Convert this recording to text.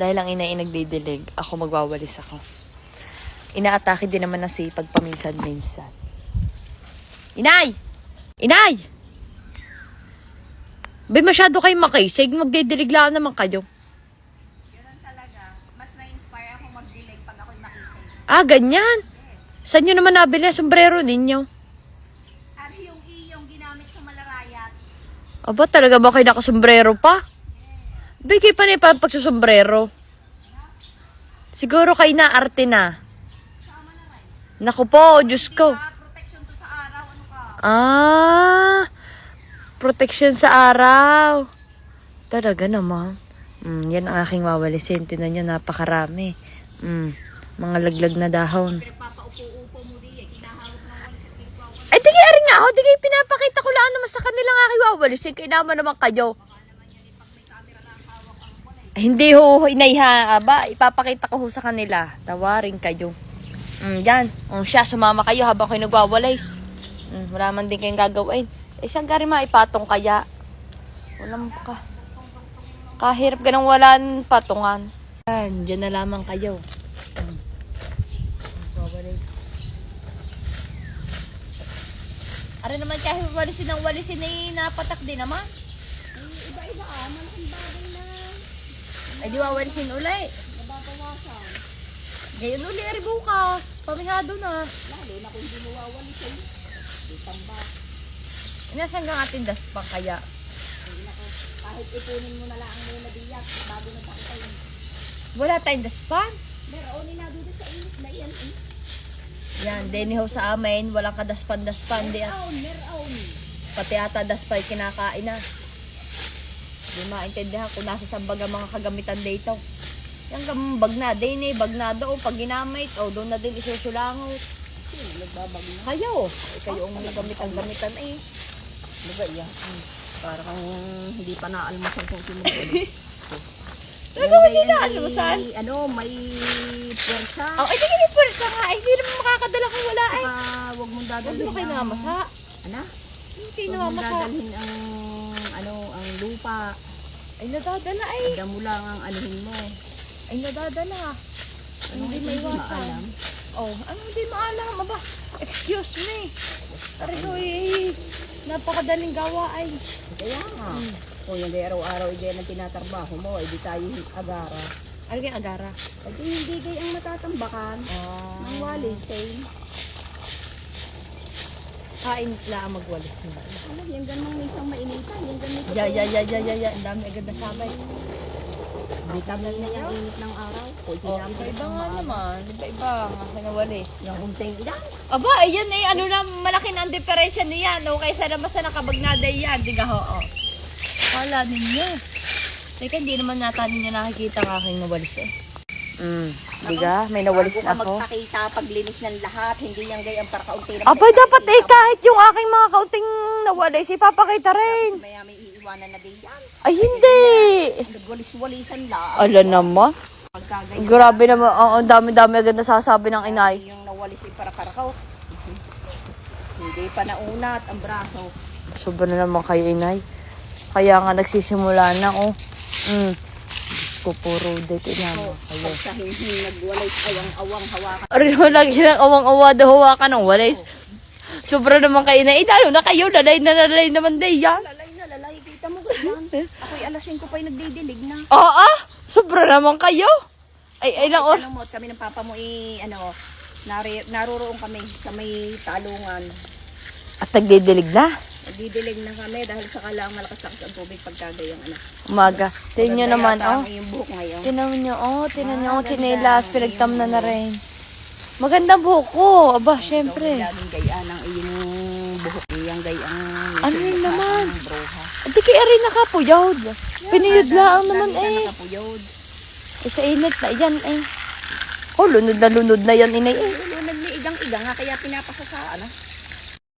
Dahil ang ina ay nagdidilig, ako magwawalis ako. Inaatake din naman na si pagpaminsan-minsan. Inay! Inay! Bay, masyado kayo makisig. Magdidilig lang naman kayo. Ganun talaga. Mas na-inspire ako mag-delay pag ako'y makisig. Ah, ganyan. Saan nyo naman nabili ang sombrero ninyo? At yung iyong ginamit sa malarayat, Aba, talaga ba kayo nakasombrero pa? Bigay pa na yung pagsusombrero. Siguro kayo na arte na. Naku po, Diyos ko. Ah, protection sa araw. Talaga naman. Mm, yan ang aking wawalisin. Tinan nyo, napakarami. Mm, mga laglag na dahon. Eh. rin nga ako. Di kayo pinapakita ko lang naman sa kanila ng aking wawalisin. Kaya naman naman kayo. Ay, hindi ho, inayha. Aba, ipapakita ko ho sa kanila. Tawarin kayo. Mm, yan. Um, siya, sumama kayo habang kayo nagwawalis. Mm, wala man din kayong gagawin. Eh, saan ka rin maipatong kaya? Walang ka. Kahirap ganang walang patungan. Yan, dyan na lamang kayo. Mm. Ara naman kahit walisin ng walisin eh, napatak din naman. Iba-iba ah, malaking bagay Ay, di wawalisin uli. nababawasan. Ngayon uli, ari bukas. Pamihado na. Lalo na kung hindi mo wawalisin. Di tamba. Inasan kang ating daspang kaya? Kahit ipunin mo na lang muna diyak bago na tayo. Wala tayong daspan. Meron na doon sa init na yan. Eh. Yan, deni ho sa amin, walang kadaspan-daspan. Di at Meron, meron. pati ata daspay kinakain na. Di maintindihan kung nasa sambaga mga kagamitan dito. Yung gambag na, deni, bag na doon, pag ginamit, o doon na din isusulangot. Sino nagbabag na? Kayo, eh, kayo ang gamitan-gamitan eh. Ba yan? Hmm. Para kang hindi pa naalmasal kung sinusunod. Talaga hindi na almusal? Ano, may pwersa. Oh, eh, di hindi pwersa nga. Eh, hindi naman makakadala kung wala eh. Saka huwag mong Huwag dadalhin mo kayo namamasa. Ano? Hindi kayo Huwag mong dadalhin ang, ano, ang lupa. Ay, nadadala eh. Ada mo lang ang anuhin mo. Ay, nadadala. Ano Hindi may hindi iwasan. maalam? Oh, ano hindi maalam? Aba, excuse me. Pare ko eh, napakadaling gawa ay. Kaya nga. Kung yung araw-araw hindi ang tinatrabaho mo, eh di tayo agara. Ano kayong agara? Eh di hindi kayo ang matatambakan. Ah, Ang walid, same. Kain lang magwalis na. Ano, yung ganang isang mainitan, yung ganito. Ya, ya, ya, ya, ya, ya. Ang dami agad na sabay. Vitamin na yung init ng araw. Kung Oh, iba-iba ng nga naman. Iba-iba nga kinawalis. Yung unting ilan. Aba, ayan eh, ano na, malaki na ang diferensya niyan. O, kaysa naman sa nakabagnaday yan. Di ka, oo. Kala ninyo. Teka, hindi naman nata ninyo nakikita ang aking nawalis eh. Mm, di ka? May nawalis Bago na ka ako. magpakita paglinis ng lahat, hindi yan gayang para kaunti lang. Abay, dapat eh, kahit yung aking mga kaunting nawalis, ipapakita rin. Maya may iiwanan na din yan. Ay, hindi. Nagwalis-walisan lang. Ala naman. Pagkagayon. Grabe naman, ang ang dami-dami agad nasasabi ng inay. Yung nawalis ay para karakaw. hindi pa naunat ang braso. Sobra na naman kayo, inay. Kaya nga nagsisimula na, oh. Mm. Pupuro dito na mo. Pag sa hindi nagwalis awang-awang hawakan. Arin mo lagi ng awang-awa daw hawakan ng walis. Sobra naman kayo na, eh, lalo na kayo, lalay na lalay naman din yan. Lalay na lalay, kita mo ganyan. Ako'y alas 5 pa yung nagdidilig na. Oo, ah, sobra naman kayo. Ay, ay lang, or. Ano mo, kami ng papa mo i ano, nari, naruroon kami sa may talungan. At nagdidilig na. Nagdidilig na kami dahil sa kalang malakas-lakas ang tubig pagkagayang ano. Umaga. Tingnan nyo naman, oh. iyong buhok ngayon. Tinan nyo, oh, tinan nyo, oh, Ah, chinelas, pinagtam na na rin. Maganda buhok ko, aba, syempre. Ikaw laging gayaan ang iyong buhok. Iyang gayang Ano yun naman? Broha. At di kaya rin nakapuyod. Pinuyod lang naman eh. Nakapuyod. Eh, sa init na yan eh. Oh, lunod na lunod na yan inay eh. Pero nag-iigang-iga nga kaya pinapasa sa ano.